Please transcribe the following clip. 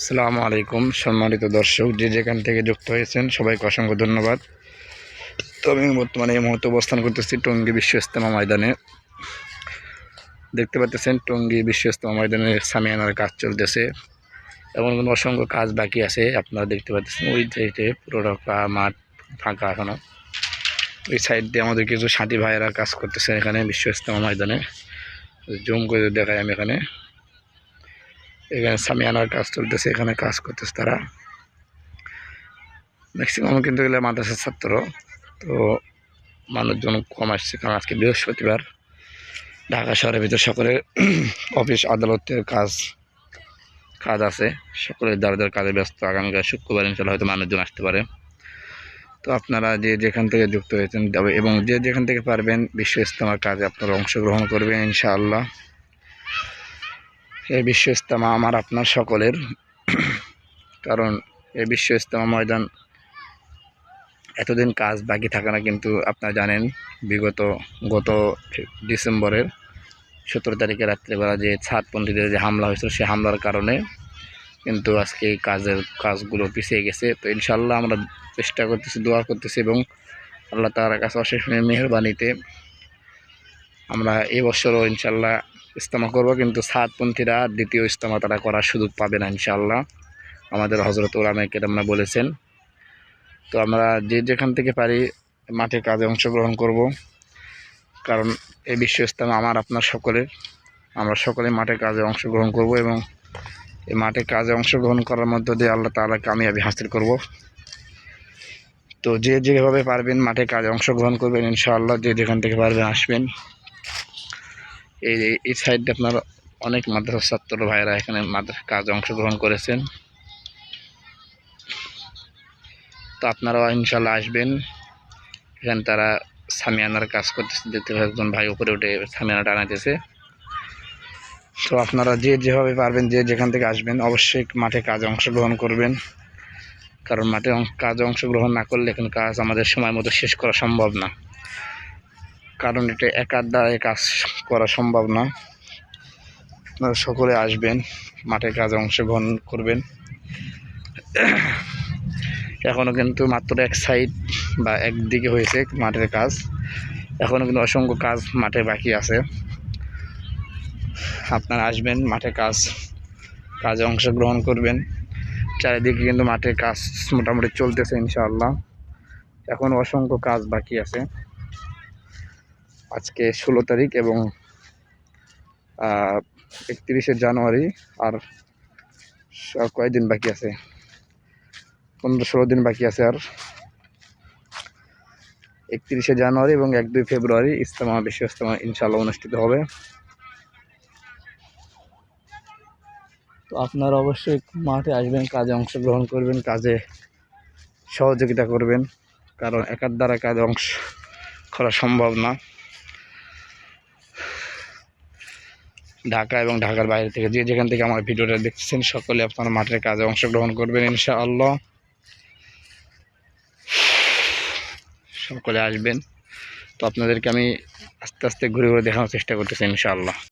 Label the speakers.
Speaker 1: আসসালামু আলাইকুম, সম্মানিত দর্শক যে যেখান থেকে যুক্ত হয়েছেন, সবাইকে অসংখ্য ধন্যবাদ। তো আমি বর্তমানে এই মুহূর্তে অবস্থান করতেছি টঙ্গী বিশ্ব ইস্তেমা ময়দানে। দেখতে পাচ্ছেন, টঙ্গী বিশ্ব ইস্তেমা ময়দানে সামিয়ানার কাজ চলতেছে। এমন কোনো অসংখ্য কাজ বাকি আছে, আপনারা দেখতে পাচ্ছেন, ওই সাইডে পুরোটা মাঠ ফাঁকা এখনও ওই সাইড দিয়ে আমাদের কিছু সাথী ভাইয়েরা কাজ করতেছে এখানে বিশ্ব ইস্তেমা ময়দানে। জুম করে দেখাই আমি এখানে। এখানে সামিয়ানার কাজ চলতেছে, এখানে কাজ করতেছে তারা। ম্যাক্সিমাম কিন্তু এগুলো মাদ্রাসার ছাত্র। তো মানুষজন কম আসছে কারণ আজকে বৃহস্পতিবার। ঢাকা শহরের ভিতরে সকলের অফিস আদালতের কাজ কাজ আছে। সকলের দাঁড়াদের কাজে ব্যস্ত। আগামীকাল শুক্রবার ইনশাল্লাহ হয়তো মানুষজন আসতে পারে। তো আপনারা যে যেখান থেকে যুক্ত হয়েছেন, এবং যে যেখান থেকে পারবেন বিশ্ব ইস্তেমার কাজে আপনারা অংশগ্রহণ করবেন ইনশাআল্লাহ। এই বিশ্ব ইস্তেমা আমার আপনার সকলের। কারণ এই বিশ্ব ইস্তেমা ময়দান এতদিন কাজ বাকি থাকে না, কিন্তু আপনারা জানেন বিগত গত ডিসেম্বরের সতেরো তারিখে রাত্রেবেলা যে ছাদপন্থীদের যে হামলা হয়েছিল, সে হামলার কারণে কিন্তু আজকে কাজের কাজগুলো পিছিয়ে গেছে। তো ইনশাল্লাহ আমরা চেষ্টা করতেছি, দোয়া করতেছি এবং আল্লাহ তার কাছে অশেষ মেহরবানিতে আমরা এবছরও ইনশাল্লাহ ইস্তেমা করব, কিন্তু সাতপন্থীরা দ্বিতীয় ইস্তেমা তারা করার সুযোগ পাবে না, ইনশাআল্লাহ। আমাদের হজরত ওলামে কেরামরা বলেছেন। তো আমরা যে যেখান থেকে পারি মাঠে কাজে অংশগ্রহণ করব। কারণ এই বিশ্ব ইস্তেমা আমার, আপনার সকলের। আমরা সকলে মাঠে কাজে অংশগ্রহণ করব এবং এই মাঠে কাজে অংশগ্রহণ করার মধ্য দিয়ে আল্লাহ তালা কামিয়াবি হাসিল করব। তো যে যেভাবে পারবেন মাঠে কাজে অংশগ্রহণ করবেন, ইনশাআল্লাহ যে যেখান থেকে পারবেন আসবেন। এই এই সাইডে আপনার অনেক মাদ্রাসার ছাত্র ভাইয়েরা এখানে মাদ্রাসা কাজে অংশগ্রহণ করেছেন। তো আপনারাও ইনশাল্লাহ আসবেন। এখানে তারা সামিয়ানার কাজ করতেছে, দেখতে একজন ভাই উপরে উঠে সামিয়ানা টানাইতেছে। তো আপনারা যে যেভাবে পারবেন, যে যেখান থেকে আসবেন, অবশ্যই মাঠে কাজে অংশগ্রহণ করবেন। কারণ মাঠে কাজে অংশগ্রহণ না করলে এখানে কাজ আমাদের সময় মতো শেষ করা সম্ভব না। কারণ এটা একার দ্বারা কাজ করা সম্ভব না। আপনারা সকলে আসবেন, মাঠে কাজে অংশগ্রহণ করবেন। এখনও কিন্তু মাত্র এক সাইড বা একদিকে হয়েছে মাঠের কাজ। এখনও কিন্তু অসংখ্য কাজ মাঠে বাকি আছে। আপনারা আসবেন, মাঠে কাজ, কাজে অংশগ্রহণ করবেন। চারিদিকে কিন্তু মাঠে কাজ মোটামুটি চলতেছে ইনশাআল্লাহ। এখন অসংখ্য কাজ বাকি আছে। আজকে ষোলো তারিখ এবং একত্রিশে জানুয়ারি আর কয়েকদিন বাকি আছে? পনেরো ষোলো দিন বাকি আছে আর একত্রিশে জানুয়ারি এবং এক দুই ফেব্রুয়ারি ইস্তেমা বিশ্ব ইস্তেমা ইনশাল্লাহ অনুষ্ঠিত হবে। তো আপনারা অবশ্যই মাঠে আসবেন, কাজে অংশগ্রহণ করবেন, কাজে সহযোগিতা করবেন, কারণ একার দ্বারা কাজে অংশ করা সম্ভব না। ঢাকা এবং ঢাকার বাইরে থেকে যে যেখান থেকে আমার ভিডিওটা দেখছেন সকলে আপনারা মাঠের কাজে অংশগ্রহণ করবেন ইনশাআল্লাহ। সকলে আসবেন। তো আপনাদেরকে আমি আস্তে আস্তে ঘুরে ঘুরে দেখানোর চেষ্টা করতেছি ইনশাআল্লাহ।